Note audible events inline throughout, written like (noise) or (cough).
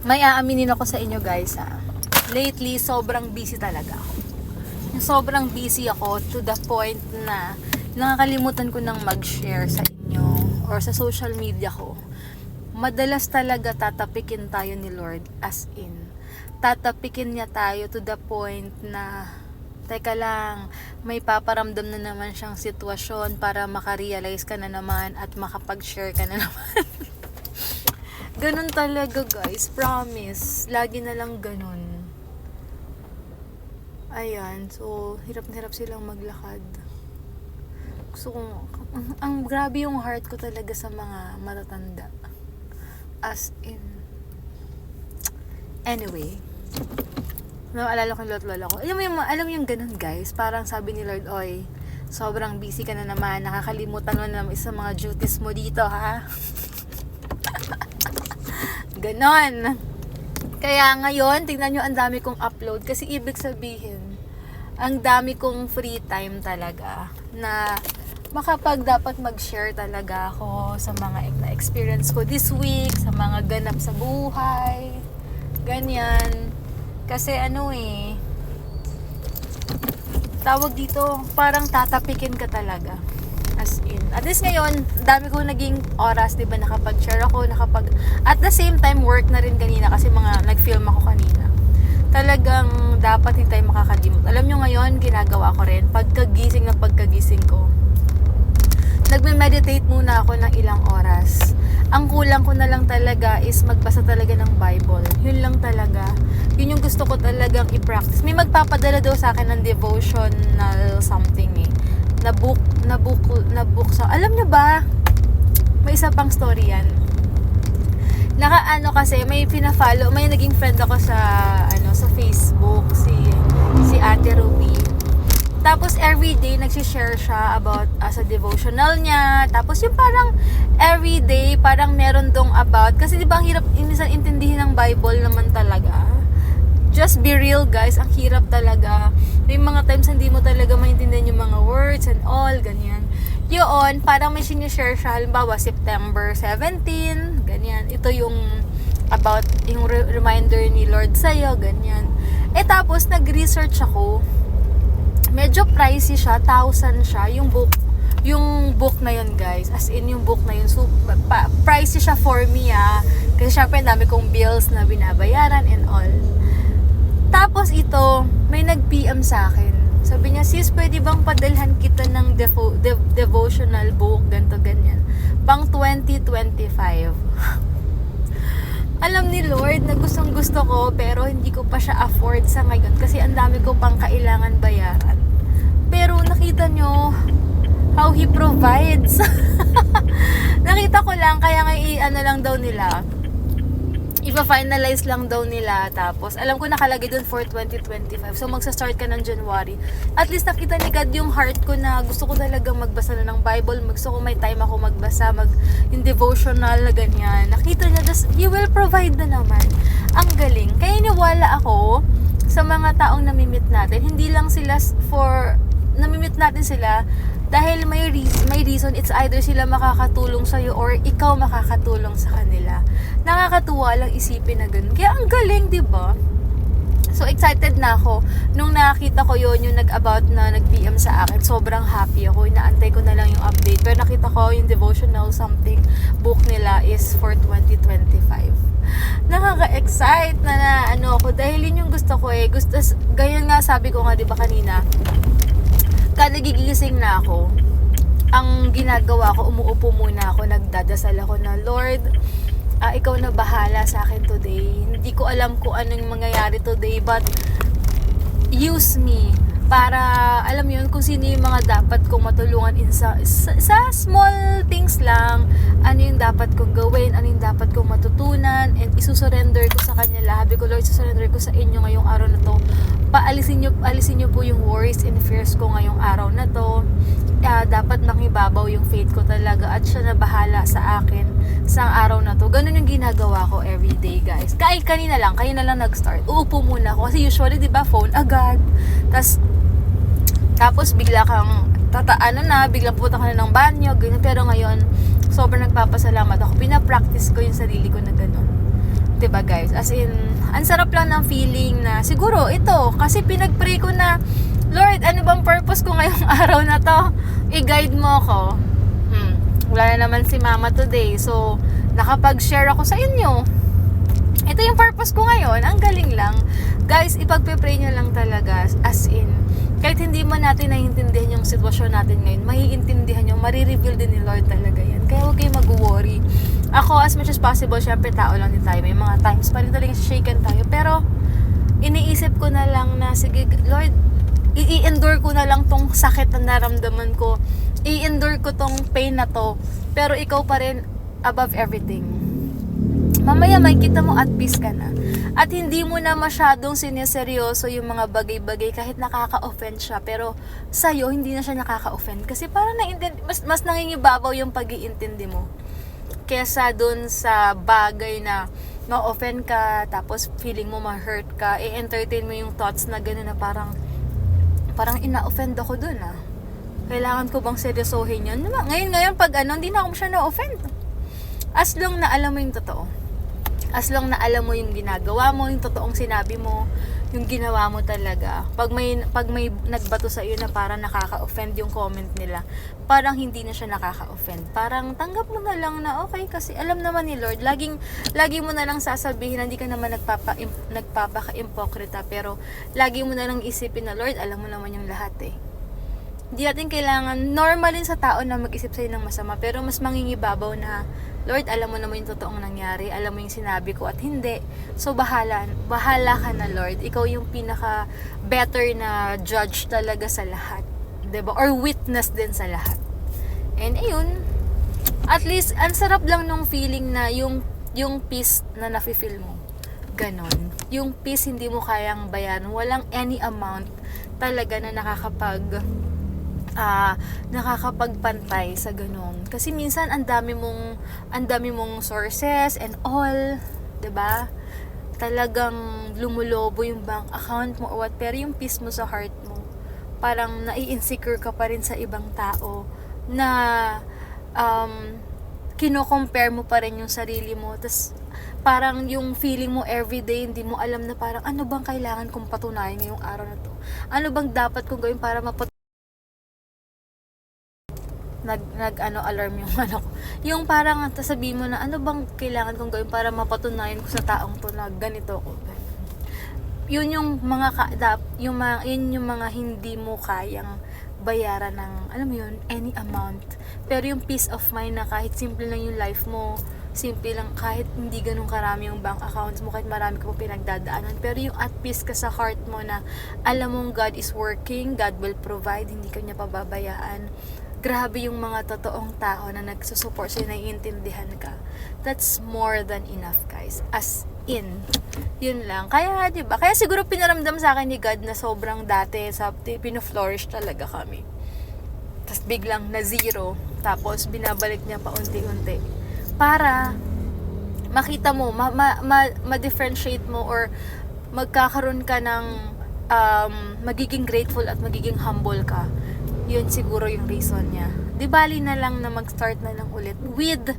may aaminin ako sa inyo guys ha. Lately, sobrang busy talaga ako. Sobrang busy ako to the point na nakakalimutan ko nang mag-share sa inyo or sa social media ko. Madalas talaga tatapikin tayo ni Lord as in. Tatapikin niya tayo to the point na teka lang, may paparamdam na naman siyang sitwasyon para makarealize ka na naman at makapag-share ka na (laughs) naman. Ganun talaga guys, promise. Lagi na lang ganun. Ayan, so hirap na hirap silang maglakad. Gusto kong, ang, grabe yung heart ko talaga sa mga matatanda. As in. Anyway. Naalala ko yung lola ko. Alam mo yung, alam yung ganun guys, parang sabi ni Lord, oy, sobrang busy ka na naman, nakakalimutan mo na sa mga duties mo dito, ha? (laughs) Ganon. Kaya ngayon, tingnan nyo ang dami kong upload kasi ibig sabihin, ang dami kong free time talaga na makapag dapat mag-share talaga ako sa mga na-experience ko this week, sa mga ganap sa buhay, ganyan. Kasi ano eh, tawag dito, parang tatapikin ka talaga. As in. At least ngayon, dami ko naging oras, di ba, nakapag-share ako, nakapag... At the same time, work na rin kanina kasi mga nag-film ako kanina. Talagang dapat hindi tayo makakalimot. Alam nyo ngayon, ginagawa ko rin, pagkagising na pagkagising ko, nagme-meditate muna ako ng ilang oras. Ang kulang ko na lang talaga is magbasa talaga ng Bible. Yun lang talaga. Yun yung gusto ko talagang i-practice. May magpapadala daw sa akin ng devotional something eh. Na book, na book, na book sa... Alam nyo ba? May isa pang story yan. Naka ano kasi, may pina-follow, may naging friend ako sa ano sa Facebook si si Ate Ruby. Tapos everyday nagsi-share siya about uh, sa devotional niya. Tapos yung parang everyday parang meron dong about kasi 'di ba ang hirap minsan intindihin ng Bible naman talaga. Just be real guys, ang hirap talaga. May mga times hindi mo talaga maintindihan yung mga words and all, ganyan. Yun, parang may sinishare siya, halimbawa September 17, ganyan. Ito yung about yung re- reminder ni Lord sa'yo, ganyan. Eh tapos nag-research ako, medyo pricey siya, 1,000 siya, yung book, yung book na yun guys, as in yung book na yun, so, pa, pricey siya for me ah, kasi syempre dami kong bills na binabayaran and all. Tapos ito, may nag-PM sa akin. Sabi niya, sis, pwede bang padalhan kita ng defo- de- devotional book, ganto ganyan. Pang 2025. (laughs) Alam ni Lord na gustong gusto ko, pero hindi ko pa siya afford sa ngayon kasi ang dami ko pang kailangan bayaran. Pero nakita nyo how He provides. (laughs) nakita ko lang, kaya nga i-ano lang daw nila, ipa-finalize lang daw nila tapos alam ko nakalagay dun for 2025 so magsa-start ka ng January. At least nakita ni God yung heart ko na gusto ko talagang magbasa na ng Bible. Gusto ko may time ako magbasa mag yung devotional na ganyan. Nakita niya just He will provide na naman. Ang galing. Kaya niwala ako sa mga taong namimit natin. Hindi lang sila for namimit natin sila dahil may reason, may reason. It's either sila makakatulong sa iyo or ikaw makakatulong sa kanila. Nakakatuwa lang isipin na ganun. Kaya ang galing, 'di ba? So excited na ako nung nakita ko yon yung nag-about na nag-PM sa akin. Sobrang happy ako. Inaantay ko na lang yung update. Pero nakita ko yung devotional something book nila is for 2025. Nakaka-excite na, na ano ako dahil yun yung gusto ko eh. Gusto, ganyan nga sabi ko nga 'di ba kanina kada nagigising na ako, ang ginagawa ko, umuupo muna ako, nagdadasal ako na, Lord, ah, ikaw na bahala sa akin today. Hindi ko alam kung anong mangyayari today, but use me para alam mo yun kung sino yung mga dapat kong matulungan in sa, sa, sa small things lang. Ano yung dapat kong gawin ano yung dapat kong matutunan and isusurrender ko sa kanya lahat. Ko Lord isusurrender ko sa inyo ngayong araw na to paalisin nyo, alisin nyo po yung worries and fears ko ngayong araw na to Ah, dapat makibabaw yung faith ko talaga at siya na bahala sa akin sa araw na to. Ganun yung ginagawa ko everyday, guys. Kahit kanina lang, kayo na lang nag-start. Uupo muna ako. Kasi usually, di ba, phone agad. Tapos, tapos bigla kang tataano na, biglang pupunta ka na ng banyo, ganyan. Pero ngayon, sobrang nagpapasalamat ako. Pinapractice ko yung sarili ko na ganun. ba guys? As in, ang sarap lang ng feeling na siguro ito, kasi pinag-pray ko na, Lord, ano bang purpose ko ngayong (laughs) araw na to? I-guide mo ako. Hmm. Wala na naman si mama today. So, nakapag-share ako sa inyo. Ito yung purpose ko ngayon. Ang galing lang. Guys, ipagpe-pray nyo lang talaga. As in, kahit hindi man natin naiintindihan yung sitwasyon natin ngayon, maiintindihan nyo, marireveal din ni Lord talaga yan. Kaya huwag kayo mag-worry. Ako, as much as possible, syempre tao lang din tayo. May mga times pa rin talaga shaken tayo. Pero, iniisip ko na lang na, sige, Lord, i-endure ko na lang tong sakit na naramdaman ko. I-endure ko tong pain na to. Pero ikaw pa rin above everything. Mamaya makikita mo at peace ka na. At hindi mo na masyadong sineseryoso yung mga bagay-bagay kahit nakaka-offend siya. Pero sa'yo, hindi na siya nakaka-offend. Kasi parang naintindi, mas, mas nangingibabaw yung pag-iintindi mo. Kesa dun sa bagay na ma-offend ka, tapos feeling mo ma-hurt ka, i-entertain mo yung thoughts na gano'n na parang parang ina-offend ako dun ah. Kailangan ko bang seryosohin yun? Diba? Ngayon, ngayon, pag ano, hindi na ako siya na-offend. As long na alam mo yung totoo. As long na alam mo yung ginagawa mo, yung totoong sinabi mo, yung ginawa mo talaga. Pag may, pag may nagbato sa iyo na parang nakaka-offend yung comment nila, parang hindi na siya nakaka-offend. Parang tanggap mo na lang na okay kasi alam naman ni Lord, laging, lagi mo na lang sasabihin, hindi ka naman nagpapa, nagpapaka-impokrita, pero lagi mo na lang isipin na Lord, alam mo naman yung lahat eh hindi natin kailangan, normal din sa tao na mag-isip sa'yo ng masama, pero mas mangingibabaw na, Lord, alam mo naman yung totoong nangyari, alam mo yung sinabi ko at hindi. So, bahala, bahala ka na, Lord. Ikaw yung pinaka better na judge talaga sa lahat. ba Or witness din sa lahat. And ayun, at least, ang sarap lang nung feeling na yung, yung peace na nafe-feel mo. Ganon. Yung peace hindi mo kayang bayan. Walang any amount talaga na nakakapag ah nakakapagpantay sa ganun. Kasi minsan ang dami mong ang dami mong sources and all, 'di ba? Talagang lumulobo yung bank account mo or what, pero yung peace mo sa heart mo, parang nai-insecure ka pa rin sa ibang tao na um, kino-compare mo pa rin yung sarili mo. Tapos parang yung feeling mo everyday, hindi mo alam na parang ano bang kailangan kong patunayan ngayong araw na to? Ano bang dapat kong gawin para mapatunayan nag nag ano alarm yung (laughs) ano ko. Yung parang sabihin mo na ano bang kailangan kong gawin para mapatunayan ko sa taong to na ganito ako. Yun yung mga ka, dap, yung mga yun yung mga hindi mo kayang bayaran ng alam mo yun any amount. Pero yung peace of mind na kahit simple lang yung life mo, simple lang kahit hindi ganun karami yung bank accounts mo, kahit marami ka po pinagdadaanan. Pero yung at peace ka sa heart mo na alam mong God is working, God will provide, hindi ka niya pababayaan grabe yung mga totoong tao na nagsusupport sa'yo, naiintindihan ka. That's more than enough, guys. As in. Yun lang. Kaya, di ba? Kaya siguro pinaramdam sa akin ni God na sobrang dati sa pino-flourish talaga kami. Tapos biglang na zero. Tapos binabalik niya pa unti-unti. Para makita mo, ma- ma- ma- ma-differentiate mo or magkakaroon ka ng um, magiging grateful at magiging humble ka yun siguro yung reason niya. Di bali na lang na mag-start na lang ulit with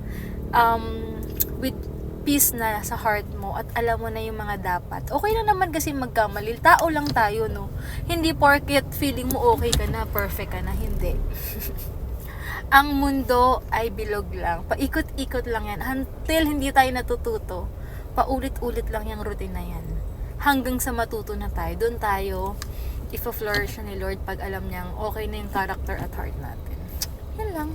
um, with peace na sa heart mo at alam mo na yung mga dapat. Okay na naman kasi magkamali. Tao lang tayo, no? Hindi porket feeling mo okay ka na, perfect ka na. Hindi. (laughs) Ang mundo ay bilog lang. Paikot-ikot lang yan. Until hindi tayo natututo, paulit-ulit lang yung routine na yan. Hanggang sa matuto na tayo. Doon tayo ifo-flourish ni Lord pag alam niyang okay na yung character at heart natin. Yan lang.